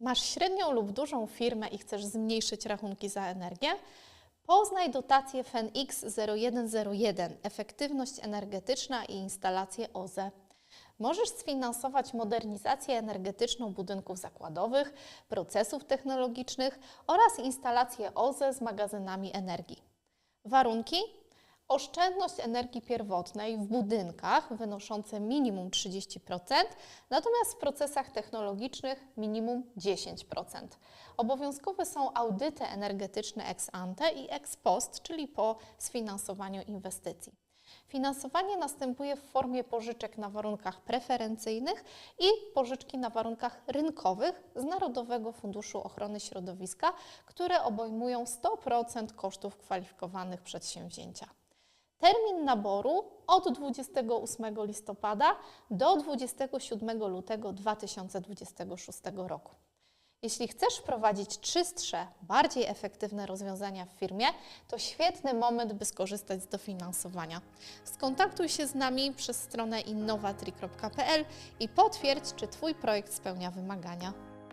Masz średnią lub dużą firmę i chcesz zmniejszyć rachunki za energię? Poznaj dotację FENX 0101 Efektywność energetyczna i instalacje OZE. Możesz sfinansować modernizację energetyczną budynków zakładowych, procesów technologicznych oraz instalacje OZE z magazynami energii. Warunki? Oszczędność energii pierwotnej w budynkach wynoszące minimum 30%, natomiast w procesach technologicznych minimum 10%. Obowiązkowe są audyty energetyczne ex ante i ex post, czyli po sfinansowaniu inwestycji. Finansowanie następuje w formie pożyczek na warunkach preferencyjnych i pożyczki na warunkach rynkowych z Narodowego Funduszu Ochrony Środowiska, które obejmują 100% kosztów kwalifikowanych przedsięwzięcia. Termin naboru od 28 listopada do 27 lutego 2026 roku. Jeśli chcesz wprowadzić czystsze, bardziej efektywne rozwiązania w firmie, to świetny moment, by skorzystać z dofinansowania. Skontaktuj się z nami przez stronę innowatri.pl i potwierdź, czy Twój projekt spełnia wymagania.